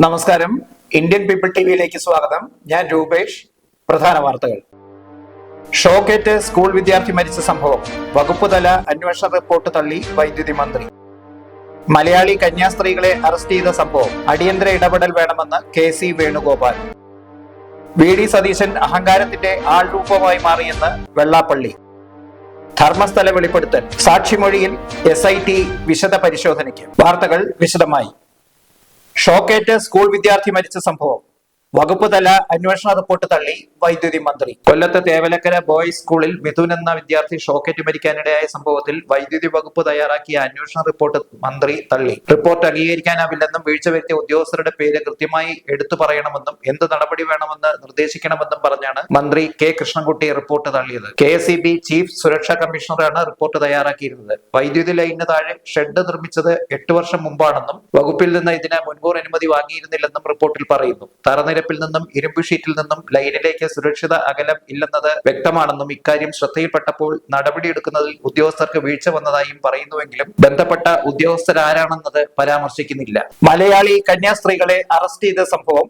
നമസ്കാരം. Indian people T വിയിലേക്ക് സ്വാഗതം. ഞാൻ രൂപേഷ്. പ്രധാന വാർത്തകൾ. ഷോക്കേറ്റ് സ്കൂൾ വിദ്യാർത്ഥി മരിച്ച സംഭവം. വകുപ്പ് തല അന്വേഷണ റിപ്പോർട്ട് തള്ളി വൈദ്യുതി മന്ത്രി. മലയാളി കന്യാസ്ത്രീകളെ അറസ്റ്റ് ചെയ്ത സംഭവം. അടിയന്തര ഇടപെടൽ വേണമെന്ന് K C Venugopal. V D Satheesan അഹങ്കാരത്തിന്റെ ആൾരൂപമായി മാറിയെന്ന് വെള്ളാപ്പള്ളി. ധർമ്മസ്ഥല വെളിപ്പെടുത്തൽ. സാക്ഷിമൊഴിയിൽ എസ് ഐ ടി വിശദ പരിശോധനയ്ക്ക് വാർത്തകൾ വിശദമായി. ഷോക്കേറ്റ് സ്കൂൾ വിദ്യാർത്ഥി മരിച്ച സംഭവം. വകുപ്പ് തല അന്വേഷണ റിപ്പോർട്ട് തള്ളി വൈദ്യുതി മന്ത്രി. കൊല്ലത്ത് തേവലക്കര ബോയ്സ് സ്കൂളിൽ മിഥുൻ എന്ന വിദ്യാർത്ഥി ഷോക്കേറ്റ് മരിക്കാനിടയായ സംഭവത്തിൽ വൈദ്യുതി വകുപ്പ് തയ്യാറാക്കിയ അന്വേഷണ റിപ്പോർട്ട് മന്ത്രി തള്ളി. റിപ്പോർട്ട് അംഗീകരിക്കാനാവില്ലെന്നും വീഴ്ച വരുത്തിയ ഉദ്യോഗസ്ഥരുടെ പേര് കൃത്യമായി എടുത്തു പറയണമെന്നും എന്ത് നടപടി വേണമെന്ന് നിർദ്ദേശിക്കണമെന്നും പറഞ്ഞാണ് മന്ത്രി കെ കൃഷ്ണൻകുട്ടി റിപ്പോർട്ട് തള്ളിയത്. കെ ചീഫ് സുരക്ഷാ കമ്മീഷണറാണ് റിപ്പോർട്ട് തയ്യാറാക്കിയിരുന്നത്. വൈദ്യുതി ലൈനിന് താഴെ ഷെഡ് നിർമ്മിച്ചത് എട്ട് വർഷം മുമ്പാണെന്നും വകുപ്പിൽ നിന്ന് ഇതിന് മുൻകൂർ അനുമതി വാങ്ങിയിരുന്നില്ലെന്നും റിപ്പോർട്ടിൽ പറയുന്നു. തറനിരപ്പിൽ നിന്നും ഇരുമ്പ് ഷീറ്റിൽ നിന്നും ലൈനിലേക്ക് സുരക്ഷിത അകലം ഇല്ലെന്നത് വ്യക്തമാണെന്നും ഇക്കാര്യം ശ്രദ്ധയിൽപ്പെട്ടപ്പോൾ നടപടിയെടുക്കുന്നതിൽ ഉദ്യോഗസ്ഥർക്ക് വീഴ്ച വന്നതായും പറയുന്നുവെങ്കിലും ബന്ധപ്പെട്ട ഉദ്യോഗസ്ഥരാരാണെന്നത് പരാമർശിക്കുന്നില്ല. മലയാളി കന്യാസ്ത്രീകളെ അറസ്റ്റ് ചെയ്ത സംഭവം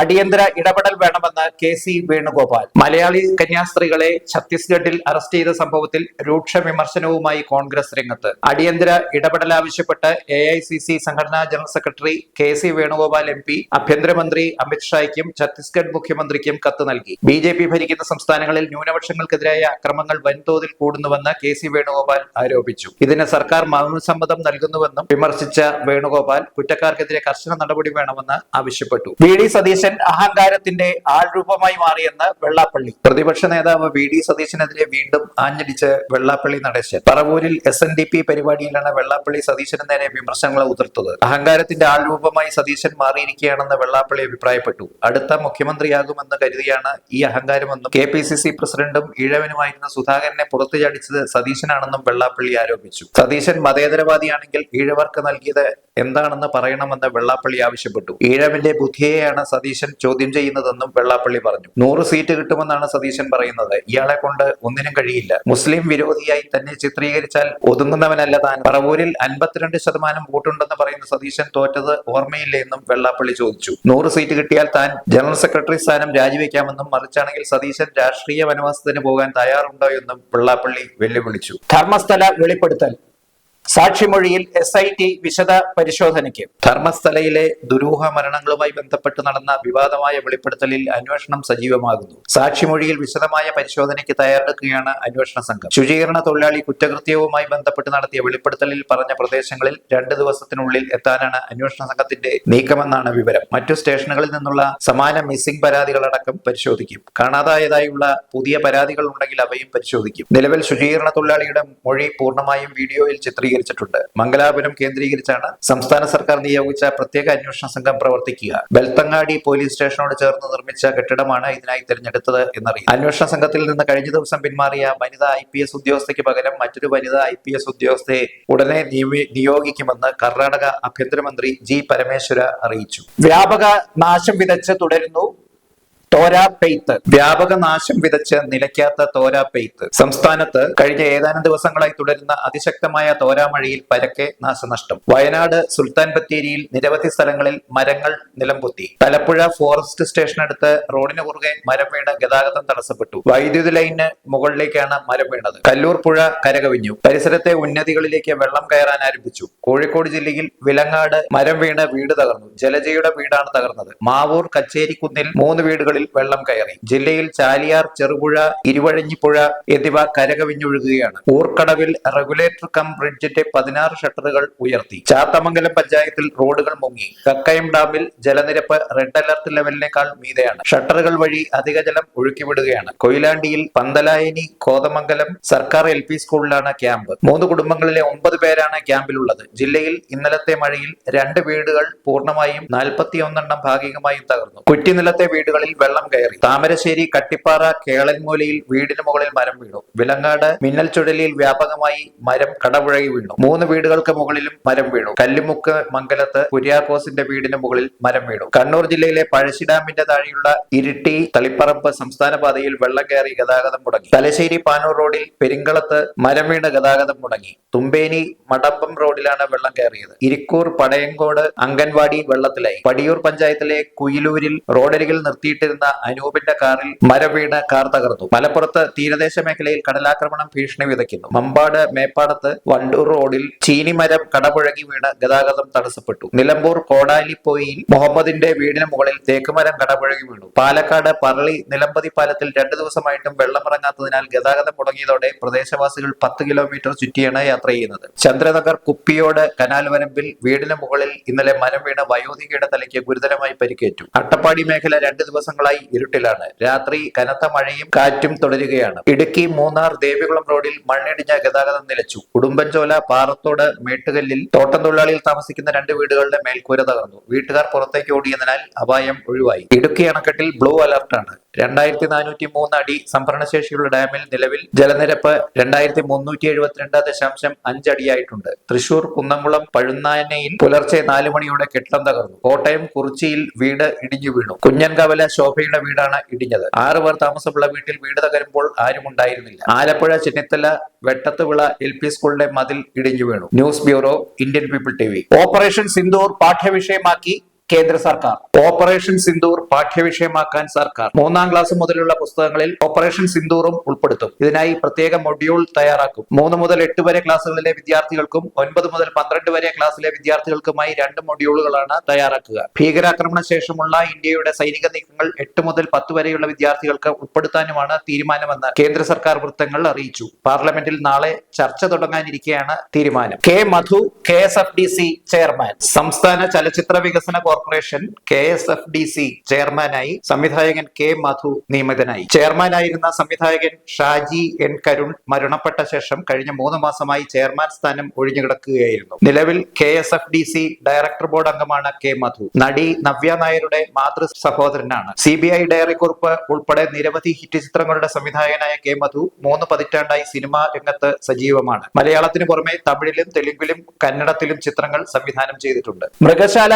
അടിയന്തര ഇടപെടൽ വേണമെന്ന് കെ സി വേണുഗോപാൽ. മലയാളി കന്യാസ്ത്രീകളെ ഛത്തീസ്ഗഡിൽ അറസ്റ്റ് ചെയ്ത സംഭവത്തിൽ രൂക്ഷ വിമർശനവുമായി കോൺഗ്രസ് രംഗത്ത്. അടിയന്തര ഇടപെടൽ ആവശ്യപ്പെട്ട് എ ഐ സി സി സംഘടനാ general secretary K C Venugopal M P ആഭ്യന്തരമന്ത്രി അമിത്ഷായ്ക്കും ഛത്തീസ്ഗഡ് മുഖ്യമന്ത്രിക്കും കത്ത് നൽകി. ബി ജെ പി ഭരിക്കുന്ന സംസ്ഥാനങ്ങളിൽ ന്യൂനപക്ഷങ്ങൾക്കെതിരായ അക്രമങ്ങൾ വൻതോതിൽ കൂടുന്നുവെന്ന് കെ സി വേണുഗോപാൽ ആരോപിച്ചു. ഇതിന് സർക്കാർ മൗനസമ്മതം നൽകുന്നുവെന്നും വിമർശിച്ച വേണുഗോപാൽ കുറ്റക്കാർക്കെതിരെ കർശന നടപടി വേണമെന്ന് ആവശ്യപ്പെട്ടു. വി ഡി സതീശൻ അഹങ്കാരത്തിന്റെ ആൾരൂപമായി മാറിയെന്ന് വെള്ളാപ്പള്ളി. പ്രതിപക്ഷ നേതാവ് വി ഡി സതീശനെതിരെ വീണ്ടും ആഞ്ഞടിച്ച് വെള്ളാപ്പള്ളി നടേശൻ. പറവൂരിൽ എസ് എൻ ഡി പി പരിപാടിയിലാണ് വെള്ളാപ്പള്ളി സതീശന് നേരെ വിമർശനങ്ങൾ ഉതിർത്തത്. അഹങ്കാരത്തിന്റെ ആൾരൂപമായി സതീശൻ മാറിയിരിക്കുകയാണെന്ന് വെള്ളാപ്പള്ളി അഭിപ്രായപ്പെട്ടു. അടുത്ത മുഖ്യമന്ത്രിയാകുമെന്ന് കരുതിയാണ് ഈ അഹങ്കാരമെന്നും കെ പി സി സി പ്രസിഡന്റും ഈഴവനുമായിരുന്ന സുധാകരനെ പുറത്തു ചാടിച്ചത് സതീശനാണെന്നും വെള്ളാപ്പള്ളി ആരോപിച്ചു. സതീശൻ മതേതരവാദിയാണെങ്കിൽ ഈഴവർക്ക് നൽകിയത് എന്താണെന്ന് പറയണമെന്ന് വെള്ളാപ്പള്ളി ആവശ്യപ്പെട്ടു. ഈഴവിന്റെ ബുദ്ധിയെയാണ് സതീശൻ ചോദ്യം ചെയ്യുന്നതെന്നും വെള്ളാപ്പള്ളി പറഞ്ഞു. നൂറ് സീറ്റ് കിട്ടുമെന്നാണ് സതീശൻ പറയുന്നത്. ഇയാളെ കൊണ്ട് ഒന്നിനും കഴിയില്ല. മുസ്ലിം വിരോധിയായി തന്നെ ചിത്രീകരിച്ചാൽ ഒതുങ്ങുന്നവനല്ല താൻ. പറവൂരിൽ അൻപത്തിരണ്ട് ശതമാനം വോട്ടുണ്ടെന്ന് പറയുന്ന സതീശൻ തോറ്റത് ഓർമ്മയില്ലെന്നും വെള്ളാപ്പള്ളി ചോദിച്ചു. നൂറ് സീറ്റ് കിട്ടിയാൽ താൻ ജനറൽ സെക്രട്ടറി സ്ഥാനം രാജിവെക്കാമെന്നും മറിച്ചാണെങ്കിൽ സതീശൻ രാഷ്ട്രീയ വനവാസത്തിന് പോകാൻ തയ്യാറുണ്ടോ എന്നും വെള്ളാപ്പള്ളി വെല്ലുവിളിച്ചു. ധർമ്മസ്ഥല വെളിപ്പെടുത്തൽ. സാക്ഷിമൊഴിയിൽ എസ് ഐ ടി വിശദ പരിശോധനയ്ക്ക് ധർമ്മസ്ഥലയിലെ ദുരൂഹ മരണങ്ങളുമായി ബന്ധപ്പെട്ട് നടന്ന വിവാദമായ വെളിപ്പെടുത്തലിൽ അന്വേഷണം സജീവമാകുന്നു. സാക്ഷിമൊഴിയിൽ വിശദമായ പരിശോധനയ്ക്ക് തയ്യാറെടുക്കുകയാണ് അന്വേഷണ സംഘം. ശുചീകരണ തൊഴിലാളി കുറ്റകൃത്യവുമായി ബന്ധപ്പെട്ട് നടത്തിയ വെളിപ്പെടുത്തലിൽ പറഞ്ഞ പ്രദേശങ്ങളിൽ രണ്ട് ദിവസത്തിനുള്ളിൽ എത്താനാണ് അന്വേഷണ സംഘത്തിന്റെ നീക്കമെന്നാണ് വിവരം. മറ്റു സ്റ്റേഷനുകളിൽ നിന്നുള്ള സമാന മിസ്സിംഗ് പരാതികളടക്കം പരിശോധിക്കും. കാണാതായതായുള്ള പുതിയ പരാതികൾ ഉണ്ടെങ്കിൽ അവയും പരിശോധിക്കും. നിലവിൽ ശുചീകരണ തൊഴിലാളിയുടെ മൊഴി പൂർണമായും വീഡിയോയിൽ ചിത്രീകരിച്ചിട്ടുണ്ട് മംഗലാപുരം കേന്ദ്രീകരിച്ചാണ് സംസ്ഥാന സർക്കാർ നിയോഗിച്ച പ്രത്യേക അന്വേഷണ സംഘം പ്രവർത്തിക്കുക. ബെൽത്തങ്ങാടി പോലീസ് സ്റ്റേഷനോട് ചേർന്ന് നിർമ്മിച്ച കെട്ടിടമാണ് ഇതിനായി തിരഞ്ഞെടുത്തത് എന്നറിയാം അന്വേഷണ സംഘത്തിൽ നിന്ന് കഴിഞ്ഞ ദിവസം പിന്മാറിയ വനിതാ ഐ പി എസ് ഉദ്യോഗസ്ഥയ്ക്ക് പകരം മറ്റൊരു വനിതാ ഐ പി എസ് ഉദ്യോഗസ്ഥയെ ഉടനെ നിയോഗിക്കുമെന്ന് കർണാടക ആഭ്യന്തരമന്ത്രി ജി പരമേശ്വര അറിയിച്ചു. വ്യാപക നാശം വിതച്ച് തുടരുന്നു തോരാ പെയ്ത്ത്. വ്യാപക നാശം വിതച്ച് നിലയ്ക്കാത്ത തോരാ പെയ്ത്ത്. സംസ്ഥാനത്ത് കഴിഞ്ഞ ഏതാനും ദിവസങ്ങളായി തുടരുന്ന അതിശക്തമായ തോരാമഴയിൽ പരക്കെ നാശനഷ്ടം. വയനാട് സുൽത്താൻ ബത്തേരിയിൽ നിരവധി സ്ഥലങ്ങളിൽ മരങ്ങൾ നിലംപൊത്തി. തലപ്പുഴ ഫോറസ്റ്റ് സ്റ്റേഷനടുത്ത് റോഡിന് കുറുകെ മരം വീണ് ഗതാഗതം തടസ്സപ്പെട്ടു. വൈദ്യുതി ലൈനിന് മുകളിലേക്കാണ് മരം വീണത്. കല്ലൂർ പുഴ കരകവിഞ്ഞു. പരിസരത്തെ ഉന്നതികളിലേക്ക് വെള്ളം കയറാൻ ആരംഭിച്ചു. കോഴിക്കോട് ജില്ലയിൽ വിലങ്ങാട് മരം വീണ് വീട് തകർന്നു. ജലജയുടെ വീടാണ് തകർന്നത്. മാവൂർ കച്ചേരിക്കുന്നിൽ മൂന്ന് വീടുകളിൽ വെള്ളം കയറി. ജില്ലയിൽ ചാലിയാർ ചെറുപുഴ ഇരുവഴഞ്ഞിപ്പുഴ എന്നിവ കരകവിഞ്ഞൊഴുകുകയാണ്. ഊർക്കടവിൽ റെഗുലേറ്റർ കം ബ്രിഡ്ജിന്റെ പതിനാറ് ഷട്ടറുകൾ ഉയർത്തി. ചാത്തമംഗലം പഞ്ചായത്തിൽ റോഡുകൾ മുങ്ങി. കക്കയം ഡാമിൽ ജലനിരപ്പ് റെഡ് അലർട്ട് ലെവലിനേക്കാൾ മീതെയാണ്. ഷട്ടറുകൾ വഴി അധിക ജലം ഒഴുക്കിവിടുകയാണ്. കൊയിലാണ്ടിയിൽ പന്തലായനി കോതമംഗലം സർക്കാർ എൽ പി സ്കൂളിലാണ് ക്യാമ്പ്. മൂന്ന് കുടുംബങ്ങളിലെ ഒമ്പത് പേരാണ് ക്യാമ്പിലുള്ളത്. ജില്ലയിൽ ഇന്നലത്തെ മഴയിൽ രണ്ട് വീടുകൾ പൂർണമായും നാൽപ്പത്തിയൊന്നെണ്ണം ഭാഗികമായും തകർന്നു. കുറ്റിനിലത്തെ വീടുകളിൽ വെള്ളം വെള്ളം കയറി. താമരശ്ശേരി കട്ടിപ്പാറ കേളൻമൂലയിൽ വീടിന് മുകളിൽ മരം വീണു. വിലങ്ങാട് മിന്നൽ ചുഴലിയിൽ വ്യാപകമായി മരം കടപുഴകി വീണു. മൂന്ന് വീടുകൾക്ക് മുകളിലും മരം വീണു. കല്ലുമുക്ക് മംഗലത്ത് കുര്യാക്കോസിന്റെ വീടിന് മുകളിൽ മരം വീണു. കണ്ണൂർ ജില്ലയിലെ പഴശ്ശി ഡാമിന്റെ താഴെയുള്ള ഇരിട്ടി തളിപ്പറമ്പ് സംസ്ഥാന പാതയിൽ വെള്ളം കയറി ഗതാഗതം മുടങ്ങി. തലശ്ശേരി പാനൂർ റോഡിൽ പെരിങ്കളത്ത് മരം വീണ് ഗതാഗതം മുടങ്ങി. തുമ്പേനി മടമ്പം റോഡിലാണ് വെള്ളം കയറിയത്. ഇരിക്കൂർ പടയങ്കോട് അംഗൻവാടി വെള്ളത്തിലായി. പടിയൂർ പഞ്ചായത്തിലെ കുയിലൂരിൽ റോഡരികിൽ നിർത്തിയിട്ടിരുന്ന അനൂപിന്റെ കാറിൽ മരം വീണ് കാർ തകർന്നു. മലപ്പുറത്ത് തീരദേശ മേഖലയിൽ കടലാക്രമണം ഭീഷണി വിതയ്ക്കുന്നു. മമ്പാട് മേപ്പാടത്ത് വണ്ടൂർ റോഡിൽ ചീനിമരം കടപുഴകി വീണ് ഗതാഗതം തടസ്സപ്പെട്ടു. നിലമ്പൂർ കോടാലിപ്പോയിൽ മുഹമ്മദിന്റെ വീടിന് മുകളിൽ തേക്കുമരം കടപുഴകി വീണു. പാലക്കാട് പറളി നിലമ്പതി പാലത്തിൽ രണ്ടു ദിവസമായിട്ടും വെള്ളമിറങ്ങാത്തതിനാൽ ഗതാഗതം മുടങ്ങിയതോടെ പ്രദേശവാസികൾ പത്ത് കിലോമീറ്റർ ചുറ്റിയാണ് യാത്ര ചെയ്യുന്നത്. ചന്ദ്രനഗർ കുപ്പിയോട് കനാൽ വരമ്പിൽ വീടിന് മുകളിൽ ഇന്നലെ മരം വീണ് വയോധികയുടെ തലയ്ക്ക് ഗുരുതരമായി പരിക്കേറ്റു. അട്ടപ്പാടി മേഖല രണ്ട് ദിവസങ്ങളായി ഇരുട്ടിലാണ്. രാത്രി കനത്ത മഴയും കാറ്റും തുടരുകയാണ്. ഇടുക്കി മൂന്നാർ ദേവികുളം റോഡിൽ മണ്ണിടിഞ്ഞ ഗതാഗതം നിലച്ചു. ഉടുമ്പൻചോല പാറത്തോട് മേട്ടുകല്ലിൽ തോട്ടം തൊഴിലാളിയിൽ താമസിക്കുന്ന രണ്ട് വീടുകളുടെ മേൽക്കൂര തകർന്നു. വീട്ടുകാർ പുറത്തേക്ക് ഓടിയതിനാൽ അപായം ഒഴിവായി. ഇടുക്കി അണക്കെട്ടിൽ ബ്ലൂ അലർട്ടാണ്. രണ്ടായിരത്തി നാനൂറ്റി മൂന്ന് അടി സംഭരണശേഷിയുള്ള ഡാമിൽ നിലവിൽ ജലനിരപ്പ് രണ്ടായിരത്തി മുന്നൂറ്റി എഴുപത്തിരണ്ട് ദശാംശം അഞ്ചടിയായിട്ടുണ്ട്. തൃശൂർ കുന്നംകുളം പഴുന്നാനയിൽ പുലർച്ചെ നാല് മണിയോടെ കെട്ടിടം തകർന്നു. കോട്ടയം കുറിച്ചിയിൽ വീട് ഇടിഞ്ഞു വീണു. കുഞ്ഞൻകവല ശോഭയുടെ വീടാണ് ഇടിഞ്ഞത്. ആറു പേർ താമസമുള്ള വീട്ടിൽ വീട് തകരുമ്പോൾ ആരും ഉണ്ടായിരുന്നില്ല. ആലപ്പുഴ ചെന്നിത്തല വെട്ടത്തുവിള എൽ പി സ്കൂളിന്റെ മതിൽ ഇടിഞ്ഞു വീണു. News bureau Indian people T operation Sindoor പാഠ്യവിഷയമാക്കി കേന്ദ്ര സർക്കാർ. ഓപ്പറേഷൻ സിന്ദൂർ പാഠ്യവിഷയമാക്കാൻ സർക്കാർ. മൂന്നാം ക്ലാസ് മുതലുള്ള പുസ്തകങ്ങളിൽ ഓപ്പറേഷൻ സിന്ദൂറും ഉൾപ്പെടുത്തും. ഇതിനായി പ്രത്യേക മൊഡ്യൂൾ തയ്യാറാക്കും. മൂന്ന് മുതൽ എട്ട് വരെ ക്ലാസ്സുകളിലെ വിദ്യാർത്ഥികൾക്കും ഒൻപത് മുതൽ പന്ത്രണ്ട് വരെ ക്ലാസ്സിലെ വിദ്യാർത്ഥികൾക്കുമായി രണ്ട് മൊഡ്യൂളുകളാണ് തയ്യാറാക്കുക. ഭീകരാക്രമണ ശേഷമുള്ള ഇന്ത്യയുടെ സൈനിക നീക്കങ്ങൾ എട്ട് മുതൽ പത്ത് വരെയുള്ള വിദ്യാർത്ഥികൾക്ക് ഉൾപ്പെടുത്താനുമാണ് തീരുമാനമെന്ന് കേന്ദ്ര സർക്കാർ വൃത്തങ്ങൾ അറിയിച്ചു. പാർലമെന്റിൽ നാളെ ചർച്ച തുടങ്ങാനിരിക്കെയാണ് തീരുമാനം. K. Madhu K. S. F. D. C. Chairman. സംസ്ഥാന ചലച്ചിത്ര വികസന corporation K S F D C ചെയർമാനായി സംവിധായകൻ കെ മധു നിയമിതനായി. ചെയർമാനായിരുന്ന സംവിധായകൻ ഷാജി എൻ കരുൺ മരണപ്പെട്ട ശേഷം കഴിഞ്ഞ മൂന്ന് മാസമായി ചെയർമാൻ സ്ഥാനം ഒഴിഞ്ഞുകിടക്കുകയായിരുന്നു. നിലവിൽ K S F D C director board അംഗമാണ് കെ മധു. നടി നവ്യ നായരുടെ മാതൃ സഹോദരനാണ്. സി ബി ഐ ഡയറി കുറിപ്പ് ഉൾപ്പെടെ നിരവധി ഹിറ്റ് ചിത്രങ്ങളുടെ സംവിധായകനായ കെ മധു മൂന്ന് പതിറ്റാണ്ടായി സിനിമാ രംഗത്ത് സജീവമാണ്. മലയാളത്തിന് പുറമെ തമിഴിലും തെലുങ്കിലും കന്നഡത്തിലും ചിത്രങ്ങൾ സംവിധാനം ചെയ്തിട്ടുണ്ട്. മൃഗശാല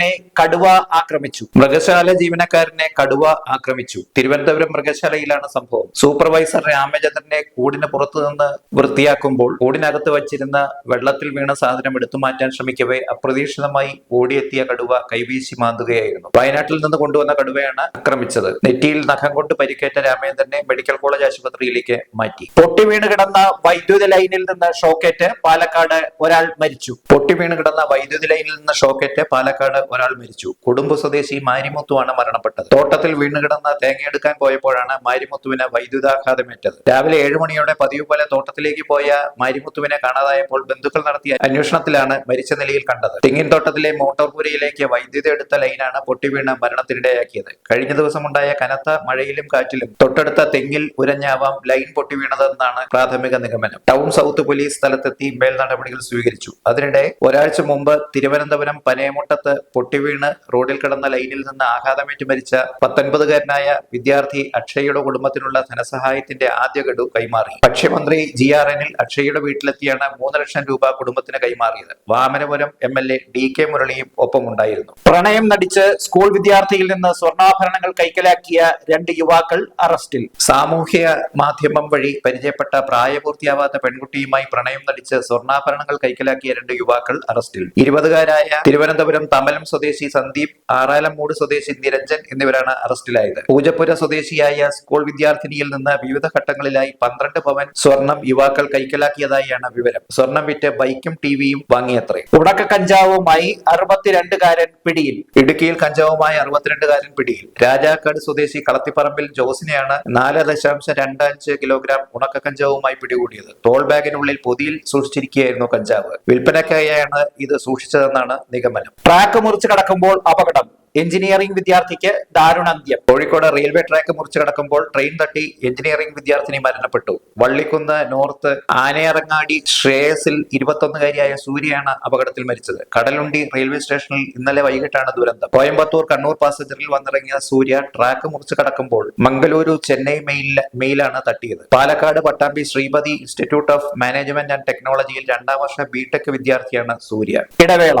ജീവനക്കാരനെ കടുവ ആക്രമിച്ചു. മൃഗശാല ജീവനക്കാരനെ കടുവ ആക്രമിച്ചു. തിരുവനന്തപുരം മൃഗശാലയിലാണ് സംഭവം. സൂപ്പർവൈസർ രാമചന്ദ്രനെ കൂടിന് പുറത്തു നിന്ന് വൃത്തിയാക്കുമ്പോൾ കൂടിനകത്ത് വച്ചിരുന്ന വെള്ളത്തിൽ വീണ സാധനം എടുത്തു മാറ്റാൻ ശ്രമിക്കവേ അപ്രതീക്ഷിതമായി ഓടിയെത്തിയ കടുവ കൈവീശി മാന്തുകയായിരുന്നു. വയനാട്ടിൽ നിന്ന് കൊണ്ടുവന്ന കടുവയാണ് ആക്രമിച്ചത്. നെറ്റിയിൽ നഖം കൊണ്ട് പരിക്കേറ്റ രാമേന്ദ്രനെ മെഡിക്കൽ കോളേജ് ആശുപത്രിയിലേക്ക് മാറ്റി. പൊട്ടി വീണ് കിടന്ന വൈദ്യുതി ലൈനിൽ നിന്ന് ഷോക്കേറ്റ് പാലക്കാട് ഒരാൾ മരിച്ചു. പൊട്ടി വീണ് കിടന്ന വൈദ്യുതി ലൈനിൽ നിന്ന് ഷോക്കേറ്റ് പാലക്കാട് ഒരാൾ മരിച്ചു. കുടുംബ സ്വദേശി മാരിമുത്തുവാണ് മരണപ്പെട്ടത്. തോട്ടത്തിൽ വീണുകിടന്ന് തേങ്ങയെടുക്കാൻ പോയപ്പോഴാണ് മാരിമുത്തുവിന് വൈദ്യുതാഘാതമേറ്റത്. രാവിലെ ഏഴ് മണിയോടെ പതിവ് പോലെ തോട്ടത്തിലേക്ക് പോയ മാരിമുത്തുവിനെ കാണാതായപ്പോൾ ബന്ധുക്കൾ നടത്തിയ അന്വേഷണത്തിലാണ് മരിച്ച നിലയിൽ കണ്ടത്. തെങ്ങിൻ തോട്ടത്തിലെ മോട്ടോർപുരയിലേക്ക് വൈദ്യുതി എടുത്ത ലൈനാണ് പൊട്ടിവീണ് മരണത്തിനിടയാക്കിയത്. കഴിഞ്ഞ ദിവസമുണ്ടായ കനത്ത മഴയിലും കാറ്റിലും തൊട്ടടുത്ത തെങ്ങിൽ ഉരഞ്ഞാവാം ലൈൻ പൊട്ടിവീണതെന്നാണ് പ്രാഥമിക നിഗമനം. ടൗൺ സൗത്ത് പോലീസ് സ്ഥലത്തെത്തി മേൽ നടപടികൾ സ്വീകരിച്ചു. അതിനിടെ ഒരാഴ്ച മുമ്പ് തിരുവനന്തപുരം പനയമുട്ടത്ത് പൊട്ടിവീണ് റോഡിൽ കിടന്ന ലൈനിൽ നിന്ന് ആഘാതമേറ്റ് മരിച്ച പത്തൊൻപതുകാരനായ വിദ്യാർത്ഥി അക്ഷയയുടെ കുടുംബത്തിനുള്ള ധനസഹായത്തിന്റെ ആദ്യ ഗഡു കൈമാറി. ഭക്ഷ്യമന്ത്രി ജി ആർ എനിൽ അക്ഷയയുടെ വീട്ടിലെത്തിയാണ് മൂന്ന് ലക്ഷം രൂപ കുടുംബത്തിന് കൈമാറിയത്. Vamanapuram M L A D K മുരളിയും ഒപ്പമുണ്ടായിരുന്നു. പ്രണയം നടിച്ച് സ്കൂൾ വിദ്യാർത്ഥിയിൽ നിന്ന് സ്വർണാഭരണങ്ങൾ കൈക്കലാക്കിയ രണ്ട് യുവാക്കൾ അറസ്റ്റിൽ. സാമൂഹ്യ മാധ്യമം വഴി പരിചയപ്പെട്ട പ്രായപൂർത്തിയാവാത്ത പെൺകുട്ടിയുമായി പ്രണയം നടിച്ച് സ്വർണാഭരണങ്ങൾ കൈക്കലാക്കിയ രണ്ട് യുവാക്കൾ അറസ്റ്റിൽ. ഇരുപതുകാരായ തിരുവനന്തപുരം തമലം സ്വദേശി സന്ദീപ് ആറാലമ്മൂട് സ്വദേശി നിരഞ്ജൻ എന്നിവരാണ് അറസ്റ്റിലായത്. പൂജപ്പുര സ്വദേശിയായ സ്കൂൾ വിദ്യാർത്ഥിനിയിൽ നിന്ന് വിവിധ ഘട്ടങ്ങളിലായി പന്ത്രണ്ട് പവൻ സ്വർണം യുവാക്കൾ കൈക്കലാക്കിയതായാണ് വിവരം. സ്വർണം വിറ്റ് ബൈക്കും ടിവിയും വാങ്ങിയത്രേ. ഉടക്ക കഞ്ചാവുമായി അറുപത്തിരണ്ടുകാരൻ പിടിയിൽ. ഇടുക്കിയിൽ കഞ്ചാവുമായി അറുപത്തിരണ്ടുകാരൻ പിടിയിൽ. രാജാക്കാട് സ്വദേശി കളത്തിപ്പറമ്പിൽ ജോസിനെയാണ് നാല് ദശാംശം രണ്ട് അഞ്ച് കിലോഗ്രാം ഉണക്ക കഞ്ചാവുമായി പിടികൂടിയത്. ടോൾ ബാഗിനുള്ളിൽ പൊതിയിൽ സൂക്ഷിച്ചിരിക്കുകയായിരുന്നു കഞ്ചാവ്. വിൽപ്പനയ്ക്കായാണ് ഇത് സൂക്ഷിച്ചതെന്നാണ് നിഗമനം. ട്രാക്ക് മുറിച്ച് കടക്കുമ്പോൾ അപകടം. എഞ്ചിനീയറിംഗ് വിദ്യാർത്ഥിക്ക് ദാരുണാന്ത്യം കോഴിക്കോട് റെയിൽവേ ട്രാക്ക് മുറിച്ചു കടക്കുമ്പോൾ ട്രെയിൻ തട്ടി എഞ്ചിനീയറിംഗ് വിദ്യാർത്ഥിനി മരണപ്പെട്ടു. വള്ളിക്കുന്ന് നോർത്ത് ആനയറങ്ങാടി ശ്രേയസിൽ ഇരുപത്തൊന്നുകാരിയായ സൂര്യയാണ് അപകടത്തിൽ മരിച്ചത്. കടലുണ്ടി റെയിൽവേ സ്റ്റേഷനിൽ ഇന്നലെ വൈകിട്ടാണ് ദുരന്തം. കോയമ്പത്തൂർ കണ്ണൂർ പാസഞ്ചറിൽ വന്നിറങ്ങിയ സൂര്യ ട്രാക്ക് മുറിച്ചു കടക്കുമ്പോൾ മംഗലൂരു ചെന്നൈ മെയിൽ മെയിലാണ് തട്ടിയത്. Palakkad Pattambi Sreepathi institute of management and ടെക്നോളജിയിൽ രണ്ടാം വർഷ ബിടെക് വിദ്യാർത്ഥിയാണ് സൂര്യ. ഇടവേള.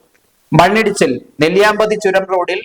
മണ്ണിടിച്ചിൽ നെല്ലിയാമ്പതി ചുരം റോഡിൽ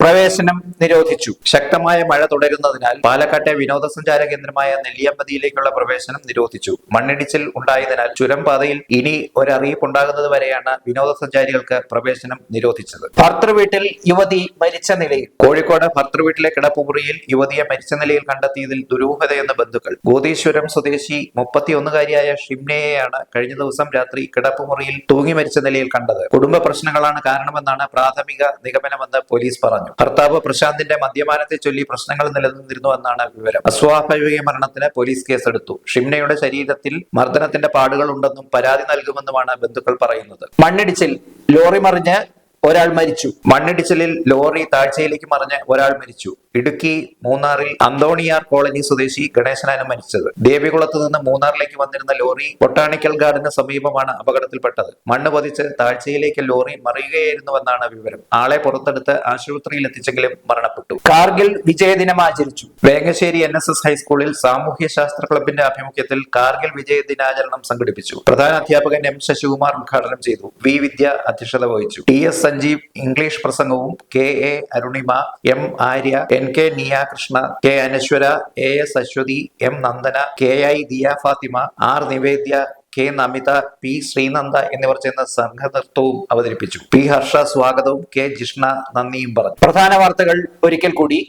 പ്രവേശനം നിരോധിച്ചു. ശക്തമായ മഴ തുടരുന്നതിനാൽ പാലക്കാട്ടെ വിനോദസഞ്ചാര കേന്ദ്രമായ നെല്ലിയമ്പതിയിലേക്കുള്ള പ്രവേശനം നിരോധിച്ചു. മണ്ണിടിച്ചിൽ ഉണ്ടായതിനാൽ ചുരം പാതയിൽ ഇനി ഒരറിയിപ്പ് ഉണ്ടാകുന്നത് വരെയാണ് വിനോദസഞ്ചാരികൾക്ക് പ്രവേശനം നിരോധിച്ചത്. ഭർത്തൃവീട്ടിൽ യുവതി മരിച്ച നിലയിൽ കോഴിക്കോട് ഭർത്തൃവീട്ടിലെ കിടപ്പുമുറിയിൽ യുവതിയെ മരിച്ച നിലയിൽ കണ്ടെത്തിയതിൽ ദുരൂഹതയെന്ന് ബന്ധുക്കൾ. ഗോതീശ്വരം സ്വദേശി മുപ്പത്തിയൊന്നുകാരിയായ ഷിംനയെയാണ് കഴിഞ്ഞ ദിവസം രാത്രി കിടപ്പുമുറിയിൽ തൂങ്ങി മരിച്ച നിലയിൽ കണ്ടത്. കുടുംബ പ്രശ്നങ്ങളാണ് കാരണമെന്നാണ് പ്രാഥമിക നിഗമനമെന്ന് പോലീസ് പറഞ്ഞു. ഭർത്താവ് പ്രശാന്തിന്റെ മദ്യപാനത്തെ ചൊല്ലി പ്രശ്നങ്ങൾ നിലനിന്നിരുന്നു എന്നാണ് വിവരം. അസ്വാഭാവിക മരണത്തിന് പോലീസ് കേസെടുത്തു. ഷിംനയുടെ ശരീരത്തിൽ മർദ്ദനത്തിന്റെ പാടുകൾ ഉണ്ടെന്നും പരാതി നൽകുമെന്നുമാണ് ബന്ധുക്കൾ പറയുന്നത്. മണ്ണിടിച്ചിൽ. ലോറി മറിഞ്ഞ് ഒരാൾ മരിച്ചു. മണ്ണിടിച്ചിലിൽ ലോറി താഴ്ചയിലേക്ക് മറിഞ്ഞ് ഒരാൾ മരിച്ചു. ഇടുക്കി മൂന്നാറിൽ അന്തോണിയാർ കോളനി സ്വദേശി ഗണേശനാണ് മരിച്ചത്. ദേവികുളത്ത് നിന്ന് മൂന്നാറിലേക്ക് വന്നിരുന്ന ലോറി ബൊട്ടാണിക്കൽ ഗാർഡന് സമീപമാണ് അപകടത്തിൽപ്പെട്ടത്. മണ്ണ് പതിച്ച് താഴ്ചയിലേക്ക് ലോറി മറിയുകയായിരുന്നുവെന്നാണ് വിവരം. ആളെ പുറത്തെടുത്ത് ആശുപത്രിയിൽ എത്തിച്ചെങ്കിലും മരണപ്പെട്ടു. കാർഗിൽ വിജയദിനം ആചരിച്ചു. വേങ്ങശ്ശേരി എൻ എസ് എസ് ഹൈസ്കൂളിൽ സാമൂഹ്യ ശാസ്ത്ര ക്ലബിന്റെ ആഭിമുഖ്യത്തിൽ കാർഗിൽ വിജയ ദിനാചരണം സംഘടിപ്പിച്ചു. പ്രധാന അധ്യാപകൻ എം ശശികുമാർ ഉദ്ഘാടനം ചെയ്തു. വി വിദ്യ അധ്യക്ഷത വഹിച്ചു. ടി എസ് സഞ്ജീവ് ഇംഗ്ലീഷ് പ്രസംഗവും K A Arunima M Arya K Niya Krishna K Anaswara A S Aswathy M Nandana K I Diya Fathima R Nivedya K Namitha P Sreenanda എന്നിവർ ചേർന്ന സംഘനൃത്തവും അവതരിപ്പിച്ചു. പി ഹർഷ സ്വാഗതവും K Jishna നന്ദിയും പറഞ്ഞു. പ്രധാന വാർത്തകൾ ഒരിക്കൽ കൂടി.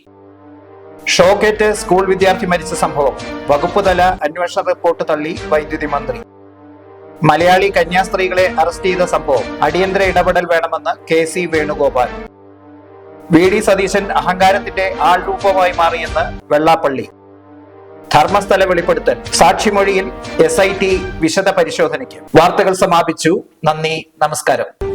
ഷോക്കേറ്റ് സ്കൂൾ വിദ്യാർത്ഥി മരിച്ച സംഭവം. വകുപ്പ് തല അന്വേഷണ റിപ്പോർട്ട് തള്ളി വൈദ്യുതി മന്ത്രി. മലയാളി കന്യാസ്ത്രീകളെ അറസ്റ്റ് ചെയ്ത സംഭവം. അടിയന്തര ഇടപെടൽ വേണമെന്ന് K C Venugopal. V D Satheesan അഹങ്കാരത്തിന്റെ ആൾരൂപമായി മാറിയെന്ന് വെള്ളാപ്പള്ളി. ധർമ്മസ്ഥല വെളിപ്പെടുത്തൽ. സാക്ഷിമൊഴിയിൽ എസ് ഐ ടി വിശദ പരിശോധനയ്ക്ക് വാർത്തകൾ സമാപിച്ചു. നന്ദി നമസ്കാരം.